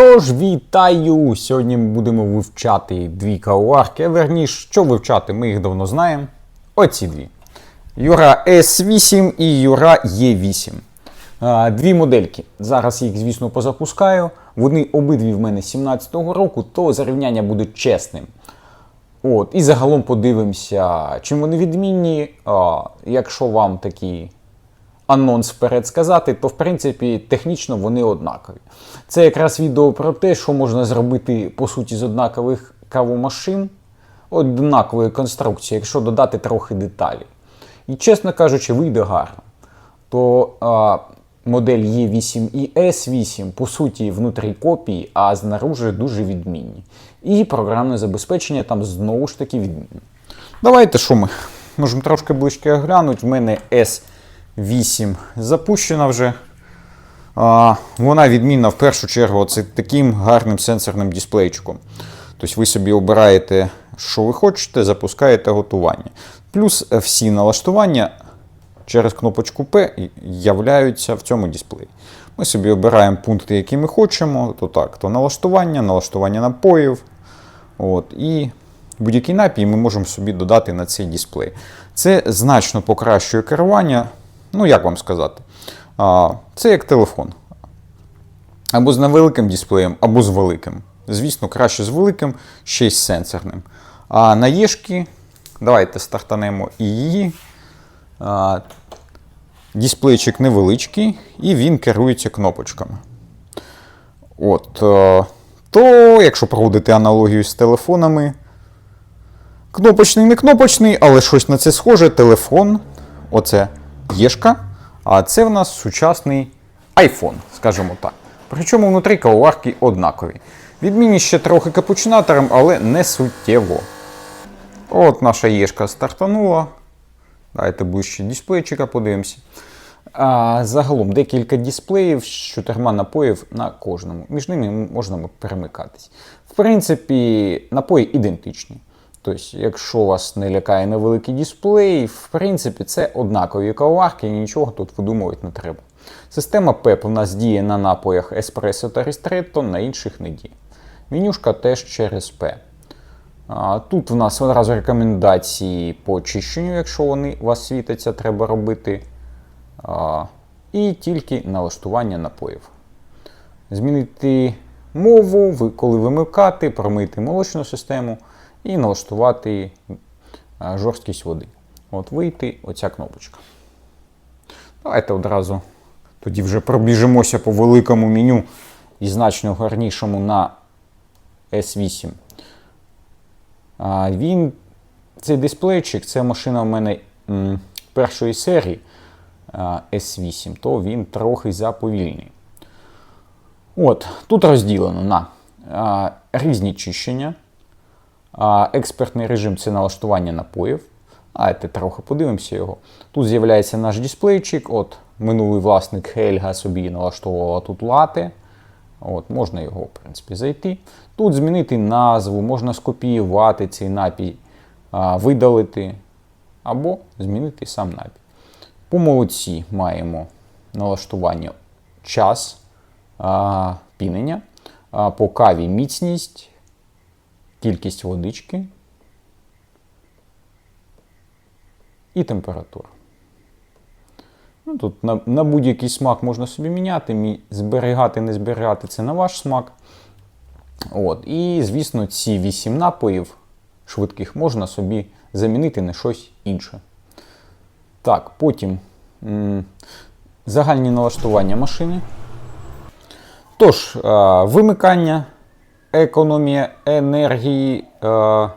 Тож вітаю! Сьогодні ми будемо вивчати дві каварки. А верніше, що вивчати, ми їх давно знаємо. Оці дві. Юра S8 і Юра E8. Дві модельки. Зараз їх, звісно, позапускаю. Вони обидві в мене 17-го року, то зарівняння буде чесним. От, і загалом подивимося, чим вони відмінні. А, якщо вам такі анонс вперед сказати, то в принципі технічно вони однакові. Це якраз відео про те, що можна зробити по суті з однакових кавомашин, однакової конструкції, якщо додати трохи деталі. І чесно кажучи, вийде гарно. То а, модель E8 і S8 по суті внутрі копії, а знаружи дуже відмінні. І програмне забезпечення там знову ж таки відмінне. Давайте що ми? Можемо трошки ближче оглянути. В мене S8 запущена вже. Вона відмінна в першу чергу це таким гарним сенсорним дисплейчиком. Тобто ви собі обираєте, що ви хочете, запускаєте готування. Плюс е, всі налаштування через кнопочку P являються в цьому дисплеї. Ми собі обираємо пункти, які ми хочемо. То так, то налаштування, налаштування напоїв. От, і будь-який напій ми можемо собі додати на цей дисплей. Це значно покращує керування. Ну, як вам сказати? Це як телефон. Або з невеликим дисплеєм, або з великим. Звісно, краще з великим, ще й з сенсорним. А на Єшки, давайте стартанемо і її. Дисплейчик невеличкий, і він керується кнопочками. От, е, То, якщо проводити аналогію з телефонами, кнопочний не кнопочний, але щось на це схоже. Телефон, оце Єшка, а це в нас сучасний iPhone, скажімо так. Причому внутрі кавоварки однакові. Відмінність ще трохи капучинатором, але не суттєво. От наша Єшка стартанула. Давайте ближче дисплейчика подивимося. А, загалом декілька дисплеїв з чотирма напоїв на кожному. Між ними можна перемикатись. В принципі, напої ідентичні. Тобто, якщо вас не лякає невеликий дисплей, в принципі, це однакові каварки, і нічого тут видумувати не треба. Система PEP у нас діє на напоях Espresso та Ristretto, на інших не діє. Менюшка теж через P. Тут в нас одразу рекомендації по очищенню, якщо вони у вас світяться, треба робити. І тільки налаштування напоїв. Змінити мову, коли вимикати, промити молочну систему і налаштувати жорсткість води. От вийти оця кнопочка. Давайте одразу тоді вже пробіжимося по великому меню і значно гарнішому на S8. Він, цей дисплейчик, це машина в мене першої серії а, S8, то він трохи заповільний. От, тут розділено на різні чищення. Експертний режим це налаштування напоїв. Давайте трохи подивимося його. Тут з'являється наш дисплейчик. От Минулий власник Хельга собі налаштовувала тут лати. От, Можна його, в принципі, зайти. Тут змінити назву, можна скопіювати цей напій, видалити, або змінити сам напій. По молодці маємо налаштування час пінення, по каві міцність, кількість водички і температура. Ну, тут на, на будь-який смак можна собі міняти, зберігати, не зберігати це на ваш смак. От. І, звісно, ці 8 напоїв швидких можна собі замінити на щось інше. Так, потім м, загальні налаштування машини. Тож, е, вимикання, економія енергії. Е,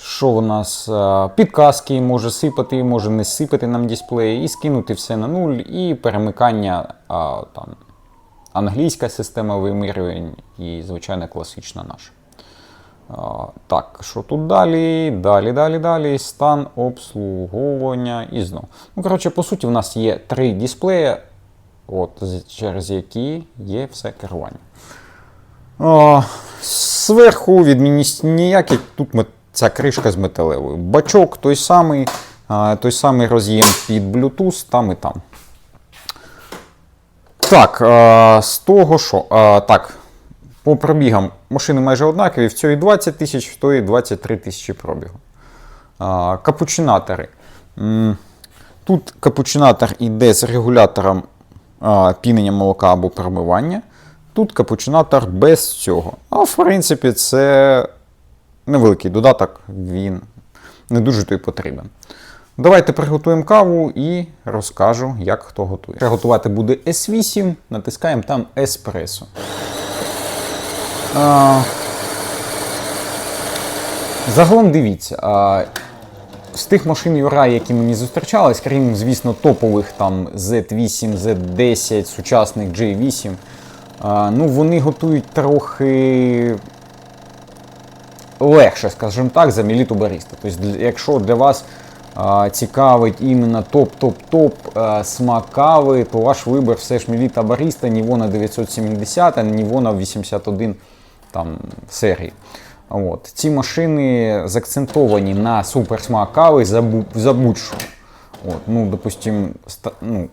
що у нас е, підказки може сипати, може не сипати нам дисплеї, і скинути все на нуль, і перемикання а, там, англійська система вимірювань і, звичайно, класична наша. А, так, що тут далі? Далі, далі, далі. Стан обслуговування і знов. Ну, коротше, по суті, у нас є три дисплеї, от, через які є все керування. О, зверху відмінність ніяких. Тут мет- ця кришка з металевою. Бачок той самий, той самий роз'єм під Bluetooth, там і там. Так, з того що. Так, по пробігам машини майже однакові. В цій 20 тисяч, в тої 23 тисячі пробігу. Капучинатори. Тут капучинатор йде з регулятором пінення молока або промивання. Тут капучинатор без цього. А в принципі, це невеликий додаток, він не дуже то й потрібен. Давайте приготуємо каву і розкажу, як хто готує. Приготувати буде S8, натискаємо там еспресо. А, Загалом дивіться, а, з тих машин Юра, які мені зустрічались, крім, звісно, топових там Z8, Z10, сучасних J8, а, ну вони готують трохи легше, скажімо так, за міліту бариста. Тобто, якщо для вас цікавить іменно топ-топ-топ а, смак кави, то ваш вибір все ж міліта бариста, Нівона 970, а Нівона 81 там, серії. От. Ці машини закцентовані на суперсмак кави за, за будь-що. От. Ну, допустим, ну,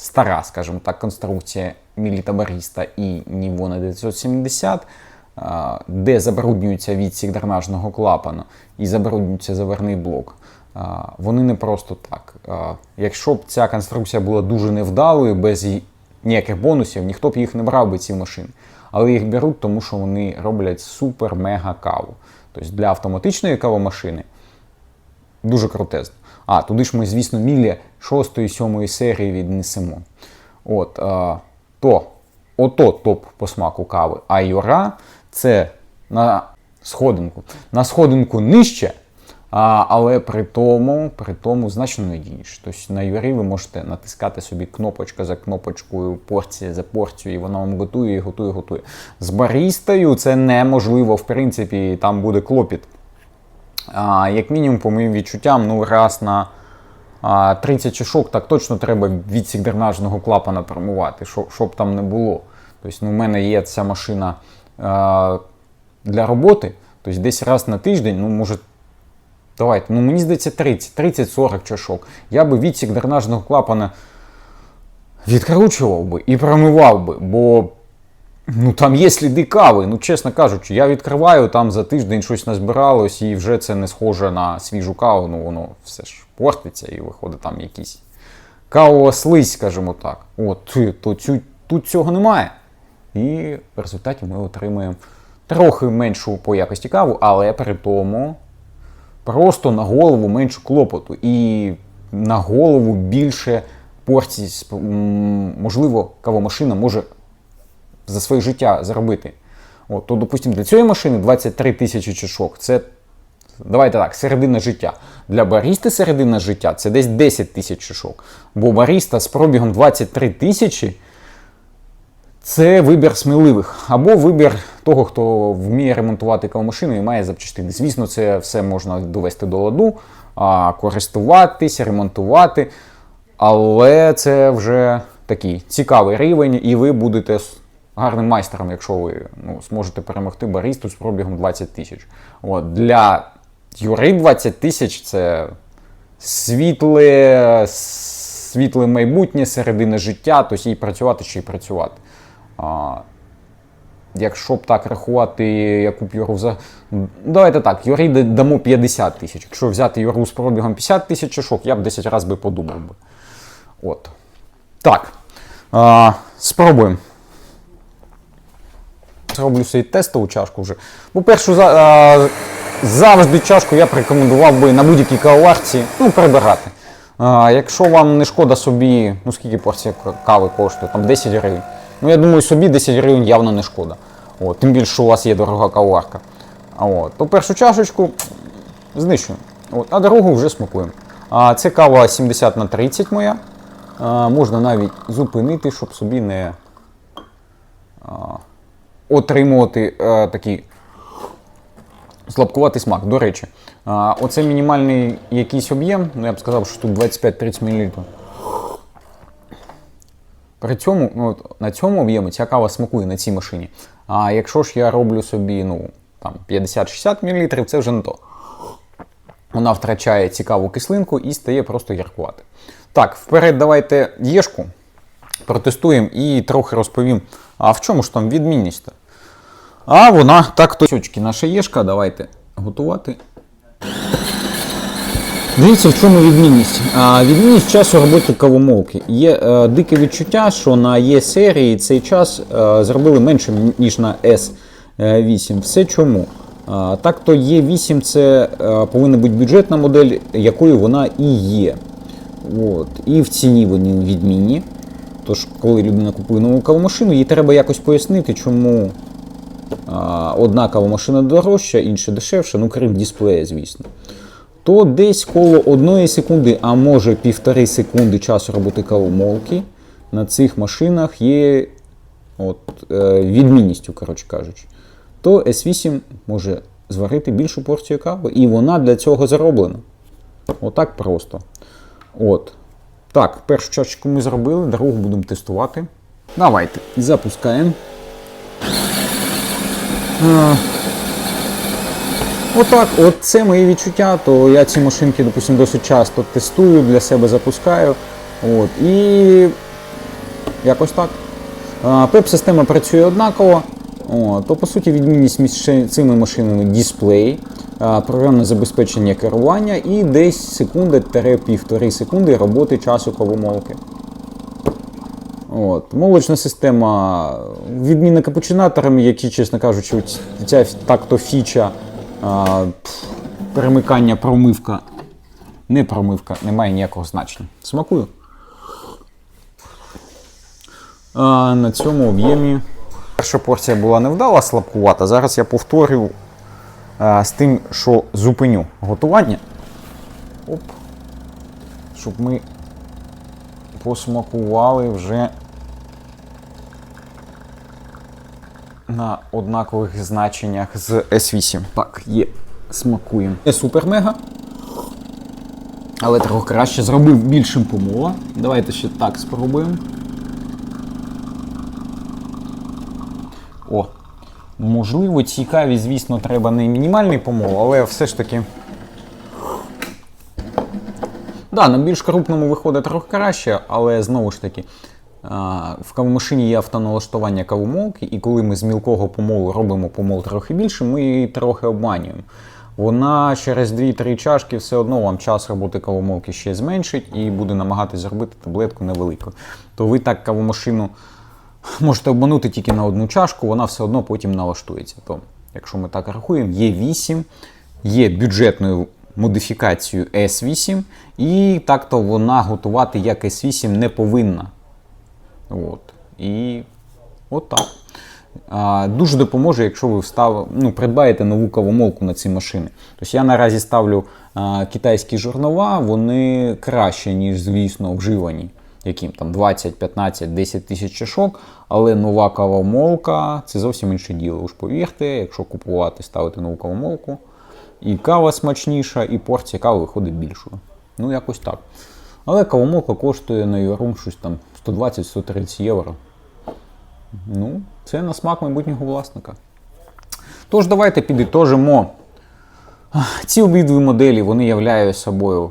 стара, скажімо так, конструкція Міліта Баріста і Нівона 970, а, де забруднюється відсік дренажного клапану і забруднюється заверний блок. Вони не просто так. Якщо б ця конструкція була дуже невдалою, без ніяких бонусів, ніхто б їх не брав би ці машини. Але їх беруть, тому що вони роблять супер-мега каву. Тобто для автоматичної кавомашини дуже крутезно. А, туди ж ми, звісно, мілі 6-7 серії віднесемо. От, а, то, ото топ по смаку кави. А Юра це на сходинку. На сходинку нижче, а, але при тому, при тому значно надійніше. Тобто на Юрі ви можете натискати собі кнопочка за кнопочкою, порція за порцією, і вона вам готує, і готує, готує. З барістою це неможливо, в принципі, там буде клопіт. А, як мінімум, по моїм відчуттям, ну раз на 30 чашок так точно треба відсік дренажного клапана промивати, щоб, там не було. Тобто, ну, у мене є ця машина а, для роботи, тобто десь раз на тиждень, ну може. Давайте, ну мені здається 30, 30-40 чашок. Я би відсік дренажного клапана відкручував би і промивав би, бо Ну там є сліди кави. Ну, чесно кажучи, я відкриваю, там за тиждень щось назбиралось, і вже це не схоже на свіжу каву. Ну воно все ж портиться і виходить там якийсь кавова слизь, скажімо так. От, то цю, тут цього немає. І в результаті ми отримуємо трохи меншу по якості каву, але при тому просто на голову менше клопоту. І на голову більше порцій. Можливо, кавомашина може за своє життя заробити. От, то, допустимо, для цієї машини 23 тисячі чашок. Це, давайте так, середина життя. Для баріста середина життя це десь 10 тисяч чашок. Бо баріста з пробігом 23 тисячі це вибір сміливих. Або вибір того, хто вміє ремонтувати кавомашину і має запчастини. Звісно, це все можна довести до ладу, а, користуватись, ремонтувати. Але це вже такий цікавий рівень, і ви будете гарним майстером, якщо ви ну, зможете перемогти баристу з пробігом 20 тисяч. Для Юри 20 тисяч це світле, світле майбутнє, середина життя, тобто їй працювати ще й працювати. А, Якщо б так рахувати, яку б Юру за. Давайте так, Юрі дамо 50 тисяч. Якщо взяти Юру з пробігом 50 тисяч чашок, я б 10 разів би подумав би. От. Так. А, спробуємо. Зроблю собі тестову чашку вже. Бо першу за, завжди чашку я б рекомендував би на будь-якій кавоварці ну, прибирати. А, якщо вам не шкода собі, ну скільки порція кави коштує, там 10 гривень. Ну я думаю, собі 10 гривень явно не шкода. От, тим більше, що у вас є дорога кавоварка. От, то першу чашечку знищуємо. А другу вже смакуємо. А, це кава 70 на 30 моя. А, можна навіть зупинити, щоб собі не а, отримувати е, такий слабкуватий смак. До речі, а, оце мінімальний якийсь об'єм, ну я б сказав, що тут 25-30 мл. При цьому, ну, на цьому об'ємі ця кава смакує на цій машині. А якщо ж я роблю собі ну, там, 50-60 мл, це вже не то. Вона втрачає цікаву кислинку і стає просто яркувати. Так, вперед давайте єшку. Протестуємо і трохи розповім, а в чому ж там відмінність? -то? А вона так то. Сьочки, наша єшка, давайте готувати. Дивіться, в чому відмінність. А, відмінність часу роботи кавомолки. Є е, дике відчуття, що на Є серії цей час е, зробили менше, ніж на S8. Все чому? А, так то Є8 це е, повинна бути бюджетна модель, якою вона і є. От. І в ціні вони відмінні. Тож, коли людина купує нову кавомашину, їй треба якось пояснити, чому а, одна кавомашина дорожча, інша дешевша, ну крім дисплея, звісно. То десь коло одної секунди, а може півтори секунди часу роботи кавомолки на цих машинах є от, е, відмінністю, коротше кажучи. То S8 може зварити більшу порцію кави, і вона для цього зароблена. Отак просто. От. Так, першу чашечку ми зробили, другу будемо тестувати. Давайте, запускаємо. Отак, от це мої відчуття, то я ці машинки, допустим, досить часто тестую, для себе запускаю. От, і якось так. Пеп-система працює однаково. О, то по суті відмінність між цими машинами дисплей, програмне забезпечення керування і десь секунди-півтори секунди роботи часу кавомолки. От. Молочна система відмінна капучинаторами, які, чесно кажучи, ця так-то фіча а, пф, перемикання промивка. Не промивка, не має ніякого значення. Смакую. А, на цьому об'ємі. Перша порція була невдала, слабкувата. Зараз я повторю а, з тим, що зупиню готування. Оп. Щоб ми посмакували вже на однакових значеннях з S8. Так, є. Смакуємо. Не супер-мега. Але трохи краще зробив більшим помола. Давайте ще так спробуємо. О. Можливо, цій каві, звісно, треба не мінімальний помол, але все ж таки. Да, на більш крупному виходить трохи краще, але знову ж таки, в кавомашині є автоналаштування кавомолки, і коли ми з мілкого помолу робимо помол трохи більше, ми її трохи обманюємо. Вона через 2-3 чашки все одно вам час роботи кавомолки ще зменшить і буде намагатись зробити таблетку невелику. То ви так кавомашину можете обманути тільки на одну чашку, вона все одно потім налаштується. То, якщо ми так рахуємо, є 8, є бюджетною модифікацією S8, і так-то вона готувати як S8 не повинна. От. І от так. А, дуже допоможе, якщо ви встав, ну, придбаєте нову кавомолку на ці машини. Тобто я наразі ставлю а, китайські журнова, вони краще, ніж, звісно, вживані. Яким там 20, 15, 10 тисяч чашок, але нова кавомолка це зовсім інше діло. Уж повірте, якщо купувати, ставити нову кавомолку, і кава смачніша, і порція кави виходить більшою. Ну, якось так. Але кавомолка коштує на Юрум щось там 120-130 євро. Ну, це на смак майбутнього власника. Тож, давайте підітожимо. Ці обидві моделі вони являють собою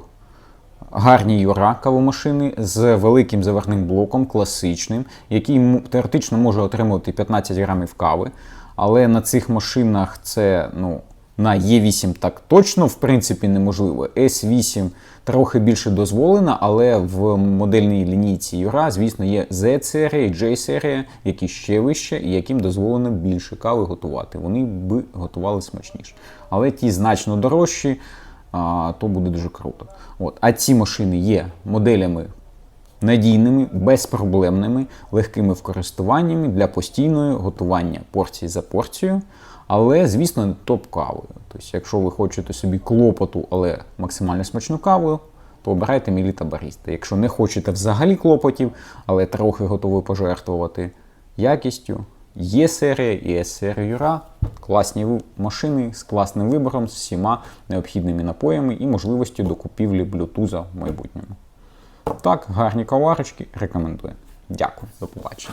гарні Юра кавомашини з великим заварним блоком, класичним, який теоретично може отримувати 15 грамів кави. Але на цих машинах це ну, на Е8 так точно в принципі неможливо. S8 трохи більше дозволена, але в модельній лінійці Юра, звісно, є Z-серія і J-серія, які ще вище і яким дозволено більше кави готувати. Вони би готували смачніше. Але ті значно дорожчі, а, то буде дуже круто. От. А ці машини є моделями надійними, безпроблемними, легкими в користуванні для постійного готування порції за порцією. Але, звісно, не топ-кавою. Тобто, якщо ви хочете собі клопоту, але максимально смачну каву, то обирайте Міліта Баріста. Якщо не хочете взагалі клопотів, але трохи готові пожертвувати якістю, є серія і є серія Юра. Класні машини з класним вибором, з всіма необхідними напоями і можливістю до купівлі блютуза в майбутньому. Так, гарні коварочки рекомендую. Дякую, до побачення.